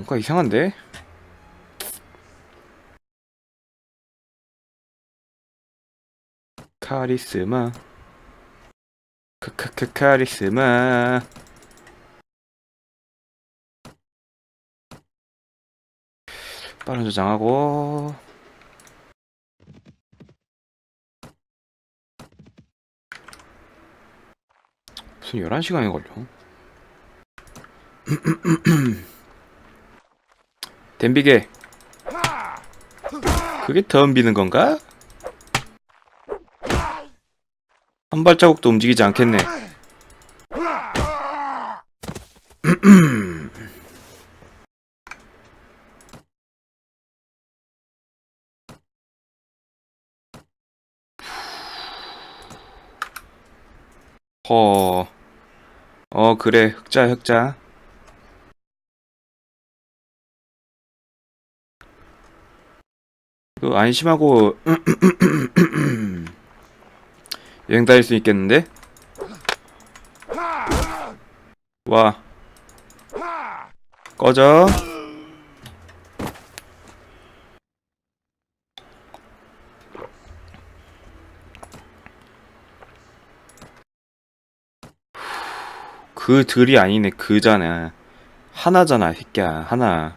뭔가 이상한데? 카리스마. 크크크 카리스마. 빠른 저장하고. 무슨 11시간이 걸려 댐비게. 그게 덤비는 건가? 한 발자국도 움직이지 않겠네. 허... 어 그래. 흑자 흑자 그 안심하고 여행 다닐 수 있겠는데? 와. 꺼져. 그 들이 아니네 그잖아. 하나잖아 새끼야 하나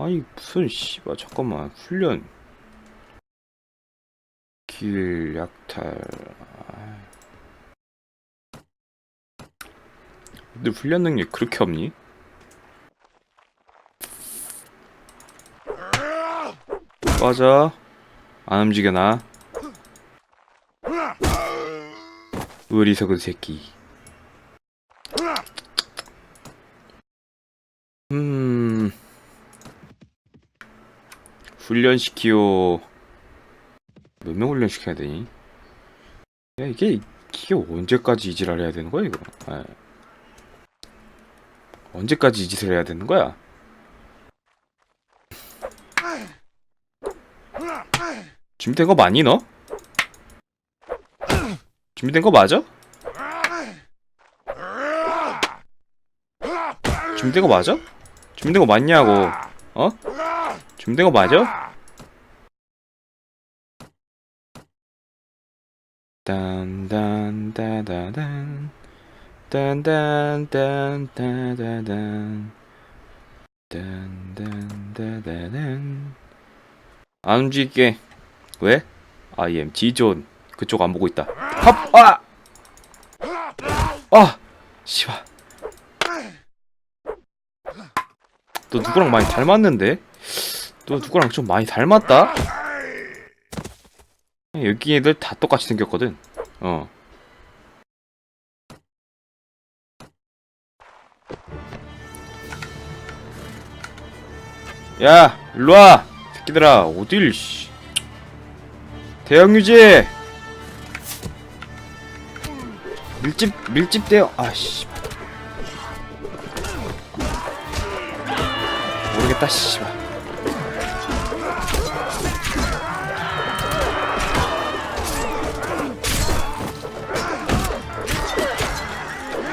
아니 무슨 씨발 잠깐만. 훈련. 길 약탈. 아. 근데 훈련 능력 그렇게 없니? 꺼져. 안 움직여 나 어리석은 새끼 음 훈련시키오 몇 명 훈련시켜야 되니? 야 이게 이게 언제까지 이 짓을 해야 되는 거야 이거 아. 언제까지 이 짓을 해야 되는 거야? 준비된 거 맞니 너? 준비된 거 맞아? 준비된 거 맞아? 준비된 거 맞냐고 어? 준비된 거 맞아? 딴딴따다단 딴딴딴따다단 딴딴따다단 안 움직일게 왜? I am G존 그쪽 안 보고 있다 합! 아! 아! 씨발 너 누구랑 많이 닮았는데? 너 누구랑 좀 많이 닮았다? 여기 애들 다 똑같이 생겼거든 어 야, 일로와! 새끼들아, 어딜, 씨. 대형 유지! 밀집, 밀집 대형, 아씨. 모르겠다, 씨발.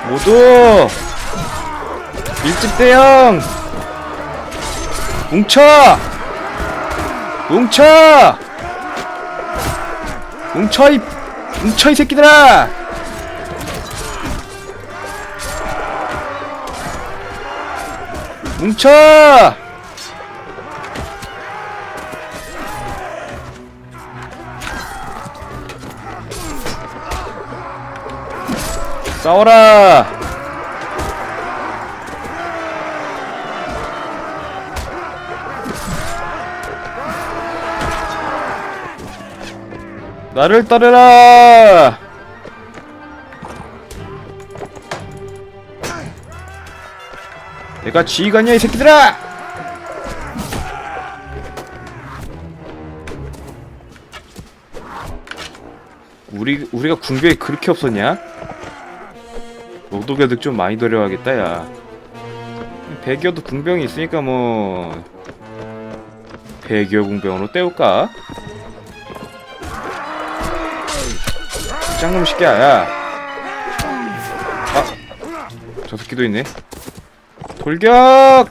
모두! 밀집 대형! 뭉쳐! 뭉쳐! 뭉쳐 이 뭉쳐 이 새끼들아! 뭉쳐! 싸워라! 나를 따르라! 내가 지휘관이야 이 새끼들아! 우리 우리가 군병이 그렇게 없었냐? 로도교득 좀 많이 데려와야겠다 야. 배교도 군병이 있으니까 뭐 배교 군병으로 때울까? 짱놈 새끼야 야. 아, 저 새끼도 있네. 돌격!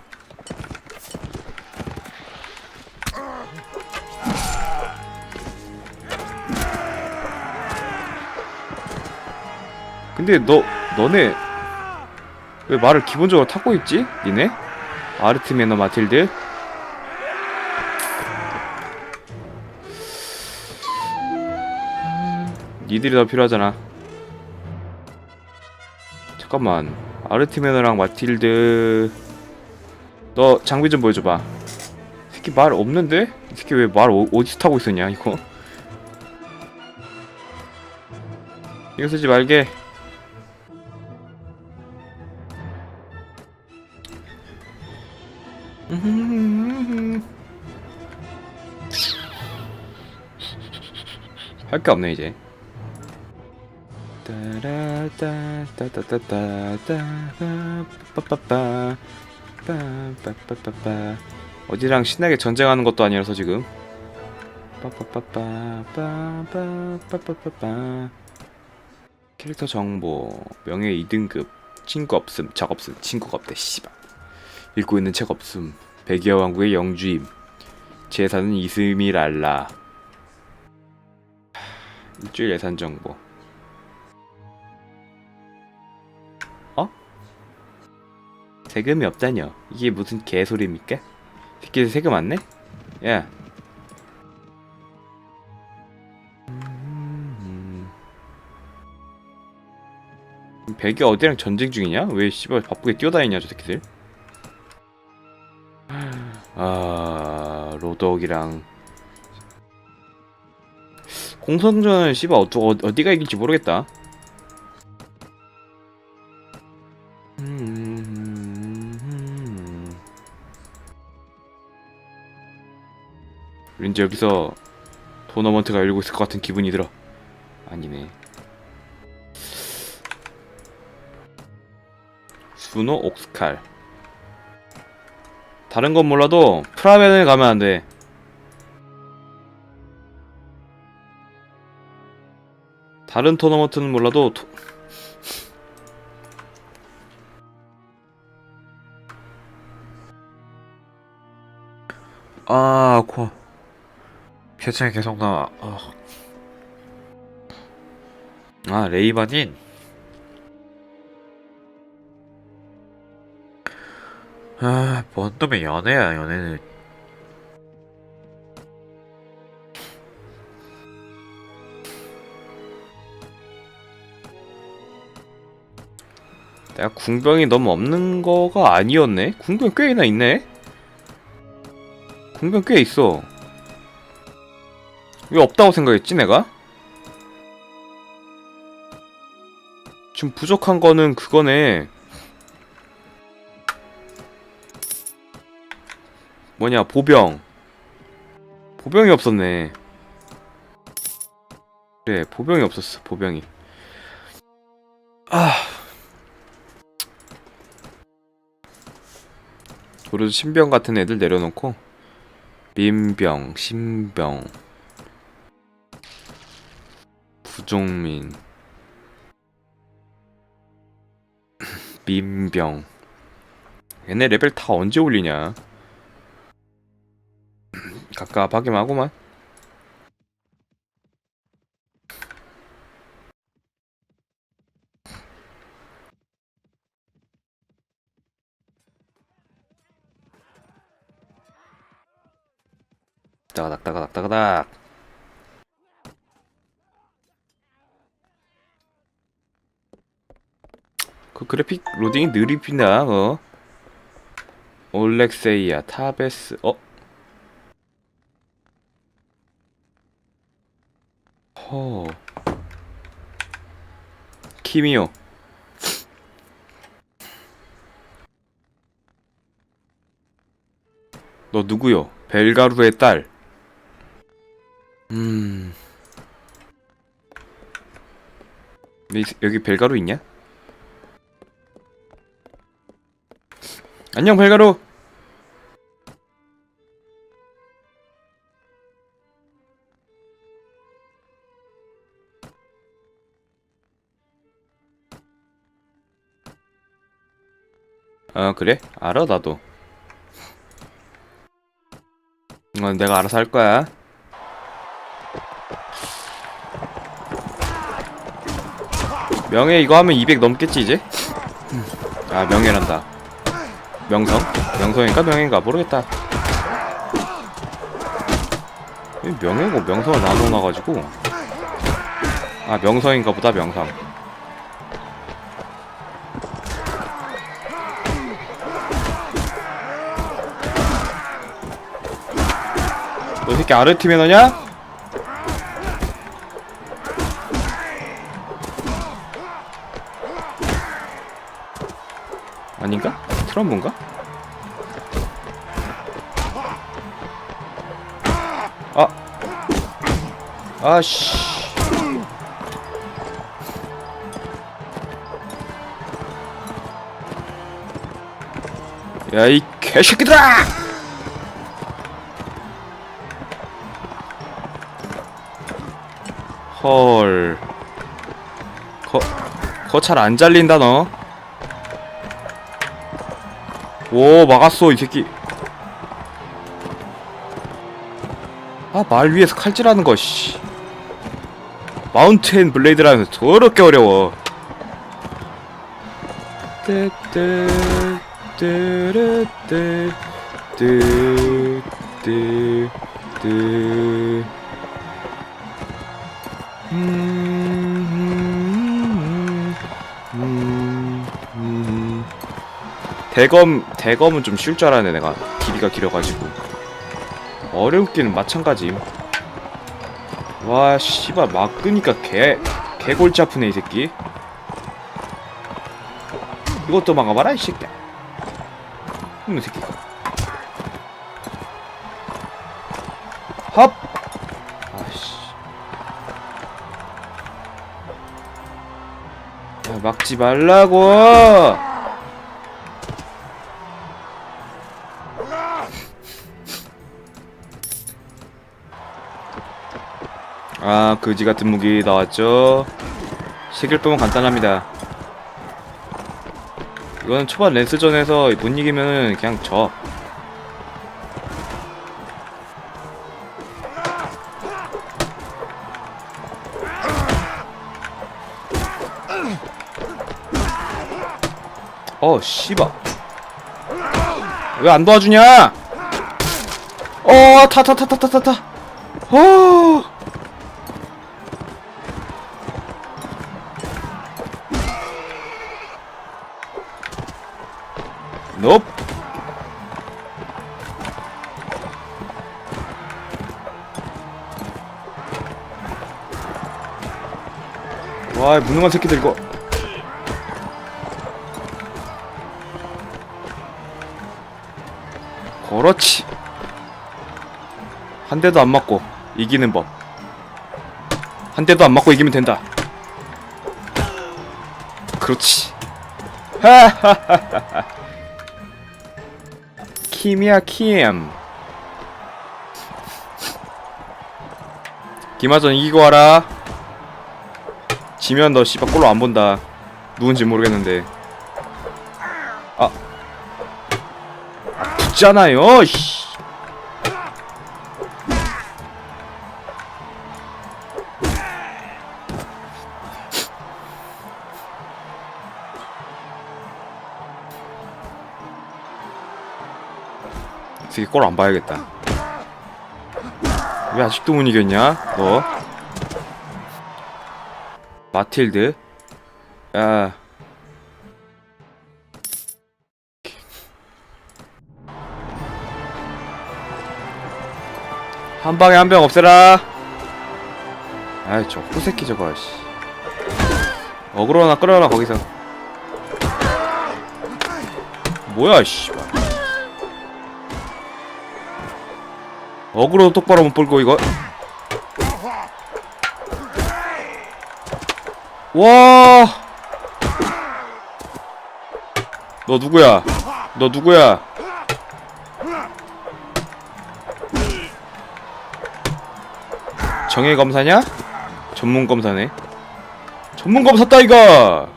근데 너 너네 왜 말을 기본적으로 타고 있지? 니네? 아르트메너 마틸드? 니들이 더 필요하잖아. 잠깐만. 아르티메너랑 마틸드 너 장비 좀 보여줘봐. 이 새끼 말 없는데? 이 새끼 왜 말 어디서 타고 있었냐 이거? 이거 쓰지 말게. 할 게 없네 이제 어디랑 신나게 전쟁하는 것도 아니라서 지금 캐릭터 정보 명예 2등급 친구 없음 적 없음 친구가 없대 씨발 읽고 있는 책 없음 백여 왕국의 영주임 제사는 이스미랄라 일주일 예산 정보. 어? 세금이 없다뇨. 이게 무슨 개소리입니까? 새끼들 세금 안 내? 야. 음. 백이 어디랑 전쟁 중이냐? 왜 씨발 바쁘게 뛰어다니냐 저 새끼들? 아 로덕이랑 공성전은 씨발 어떠, 어, 어디가 이길지 모르겠다. 음. 왠지 여기서 토너먼트가 열리고 있을 것 같은 기분이 들어. 아니네. 수노 옥스칼. 다른 건 몰라도 프라벤을 가면 안 돼. 다른 토너먼트는 몰라도 토... 아, 코. 표창이 계속 나와. 어. 아, 레이반인? 아, 뭔 놈의 연애야, 연애는. 내가 궁병이 너무 없는 거가 아니었네? 궁병 꽤나 있네? 궁병 꽤 있어. 왜 없다고 생각했지 내가? 지금 부족한 거는 그거네. 뭐냐 보병. 보병이 없었네. 그래 보병이 없었어 보병이. 아. 도르 신병 같은 애들 내려놓고 민병, 신병, 부종민, 민병. 얘네 레벨 다 언제 올리냐? 갑갑하기만 하구만. 따가닥 따가닥 따가닥. 그 그래픽 로딩이 느립니다 어? 올렉세이아 타베스 어? 허. 키미오. 너 누구요? 벨가루의 딸 음. 근데 이- 여기 벨가루 있냐? 안녕 벨가루. 어 그래? 알아 나도 어, 내가 알아서 할 거야 명예 이거 하면 200 넘겠지 이제? 아 명예란다 명성? 명성인가 명예인가 모르겠다 이 명예고 명성을 나눠놔가지고 아 명성인가 보다 명성 너이 새끼 아르티메 너냐? 아닌가? 트럼프인가? 아 아씨 야이 개새끼들아! 헐. 거, 거잘안 잘린다, 너. 오, 막았어, 이 새끼. 아, 말 위에서 칼질하는 거, 씨. 마운틴 블레이드라는 거 더럽게 어려워. 대검 대검은 좀 쉬울 줄 알았네 내가. 길이가 길어가지고. 어렵기는 마찬가지임. 와 씨발 막 끄니까 개 개골치 아프네 이 새끼. 이것도 막아봐라 이 새끼야. 이놈 새끼 헙 아씨. 야, 막지 말라고! 아, 그지 같은 무기 나왔죠? 시길법은 간단합니다. 이거는 초반 랜스전에서 못 이기면 그냥 져. 어, 씨발. 왜안 도와주냐? 어, 타, 타, 타, 타, 타, 타, 타. 어. 넵. 와, 이 무능한 새끼들 이거. 그렇지. 한 대도 안 맞고 이기는 법. 한 대도 안 맞고 이기면 된다. 그렇지. 하하하하. 킴이야 킴. 김하전 이기고 와라. 지면 너 씨발 꼴로 안 본다. 누군지 모르겠는데. 아. 아 붙잖아요. 씨. 꼴 안 봐야겠다. 왜 아직도 못 이겼냐? 너? 마틸드? 야. 한 방에 한 병 없애라. 아이 저 호새끼 저거 씨. 어그로나 끌어라 거기서. 뭐야 씨 어그로 똑바로 못 볼고 이거. 와. 너 누구야? 너 누구야? 정예 검사냐? 전문 검사네. 전문 검사 따이가.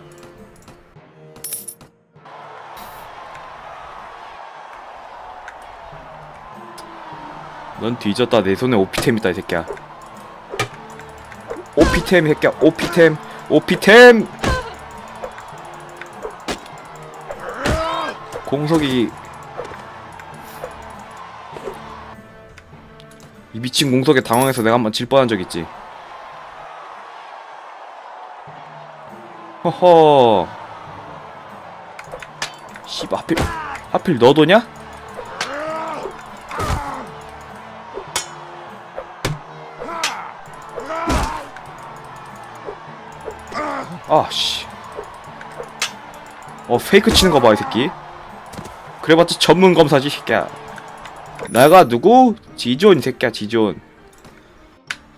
넌 뒤졌다. 내 손에 오피템 있다 이 새끼야. 오피템 이 새끼야. 오피템. 오피템! 공석이 이 미친 공석에 당황해서 내가 한번 질 뻔한 적 있지. 허허. 씨발 하필 하필 너도냐? 아씨. 어 페이크 치는 거 봐 이 새끼. 그래봤자 전문 검사지 이 새끼야. 내가 누구? 지존 이 새끼야 지존.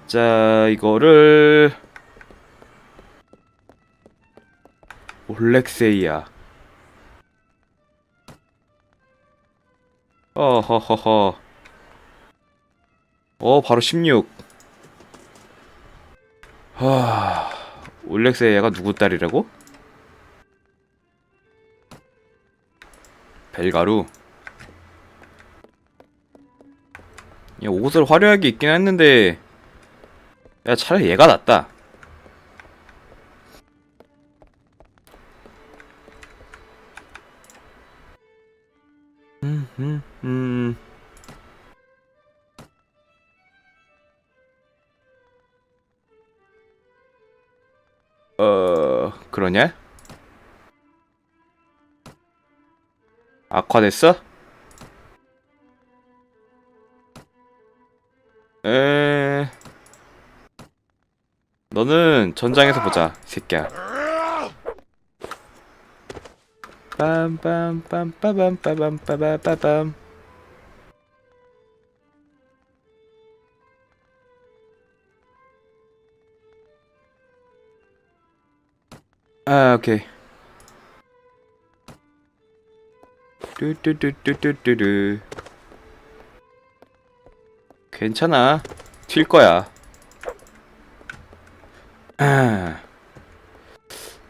자 이거를. 올렉세이야. 어허허허. 어 바로 16 하... 올렉세이가 누구 딸이라고? 벨가루 야 옷을 화려하게 입긴 했는데 야 차라리 얘가 낫다 음, 음, 음. 그러냐? 악화됐어? 에... 너는 전장에서 보자, 이 새끼야. 빰빰빰빰빰빰빰빰빰 아, 오케이. 뚜뚜뚜뚜뚜뚜. 괜찮아. 튈 거야. 아.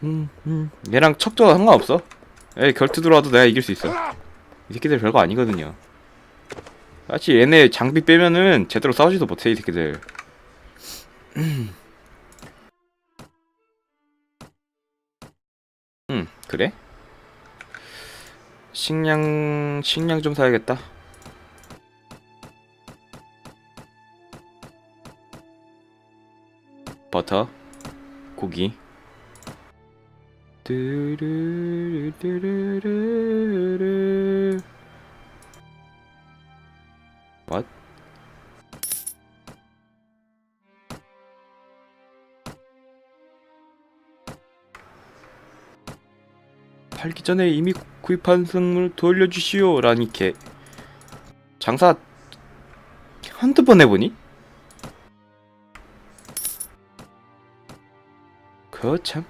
음, 음. 얘랑 척도가 상관없어. 에이, 결투 들어와도 내가 이길 수 있어. 이 새끼들 별거 아니거든요. 사실 얘네 장비 빼면은 제대로 싸우지도 못해, 이 새끼들. 그래? 식량, 식량 좀 사야겠다. 버터, 고기. 뚜루루루루루 팔기 전에 이미 구입한 승물 돌려주시오 라니 개 장사 한두 번 해보니? 거참.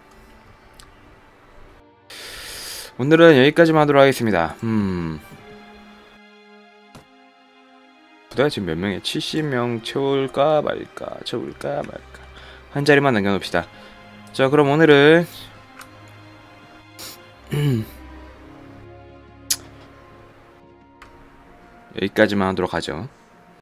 오늘은 여기까지만 하도록 하겠습니다. 음. 부대가 지금 몇 명이야? 70명 채울까 말까 채울까 말까. 한 자리만 남겨놓읍시다. 자 그럼 오늘은 여기까지만 하도록 하죠